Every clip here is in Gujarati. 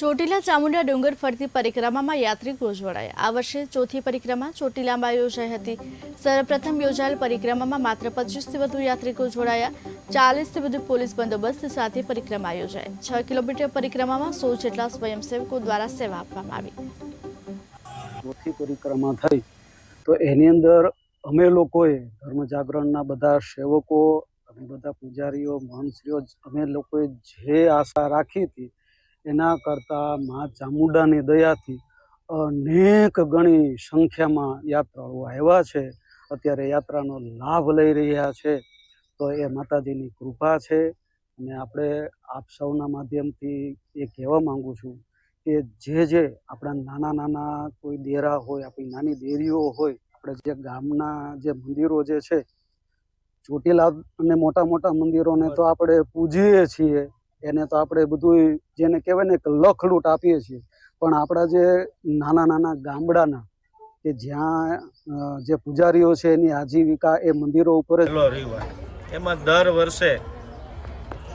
ચોટીલા ચામુંડા ડુંગર ફરતી પરિક્રમામાં યાત્રિકો જોડાયા આ વર્ષે ચોથી પરિક્રમા ચોટીલામાં યોજાઈ હતી. સર્વપ્રથમ યોજાયેલ પરિક્રમામાં માત્ર પચીસથી વધુ યાત્રિકો જોડાયા ચાલીસથી વધુ પોલીસ બંદોબસ્ત સાથે પરિક્રમા યોજાઈ. છ કિલોમીટર પરિક્રમામાં સો જેટલા સ્વયંસેવકો દ્વારા સેવા આપવામાં આવી. ચોથી પરિક્રમા થઈ તો એની અંદર અમે લોકોએ ધર્મ જાગરણના બધા સેવકો અને બધા પૂજારીઓ મહંતશ્રીઓ અમે લોકોએ જે આશા રાખી હતી એના કરતાં મા ચામુંડાની દયાથી અનેક ગણી સંખ્યામાં યાત્રાળુઓ આવ્યા છે. અત્યારે યાત્રાનો લાભ લઈ રહ્યા છે. તો એ માતાજીની કૃપા છે. અને આપણે આપ સૌના માધ્યમથી એ કહેવા માગું છું કે જે જે આપણા નાના નાના કોઈ દેરા હોય, આપણી નાની દેરીઓ હોય, આપણે જે ગામના જે મંદિરો જે છે, ચોટીલા અને મોટા મોટા મંદિરોને તો આપણે પૂજીએ છીએ. એને તો આપણે બધું જેને કહેવાય ને કે લખલૂટ આપીએ છીએ. પણ આપણા જે નાના નાના ગામડાના કે જ્યાં જે પૂજારીઓ છે એની આજીવિકા એ મંદિરો ઉપર એમાં દર વર્ષે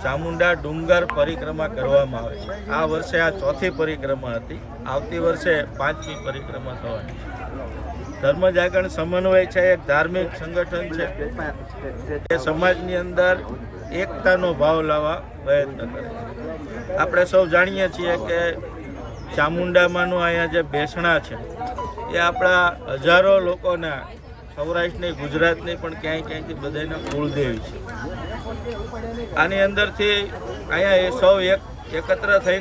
ચામુંડા ડુંગર પરિક્રમા કરવામાં આવે છે. આ વર્ષે આ ચોથી પરિક્રમા હતી. આવતી વર્ષે પાંચમી પરિક્રમા થવાની છે. ધર્મ જાગરણ સમન્વય છે, એક ધાર્મિક સંગઠન છે. એ સમાજની અંદર એકતાનો ભાવ લાવવા પ્રયત્ન કરે. આપણે સૌ જાણીએ છીએ કે ચામુંડામાંનું અહીંયા જે બેસણા છે, એ આપણા હજારો લોકોના, સૌરાષ્ટ્રની, ગુજરાતની પણ ક્યાંય ક્યાંયથી બધાના કુળદેવી છે. આની અંદરથી અહીંયા એ સૌ એક, એકત્ર થઈને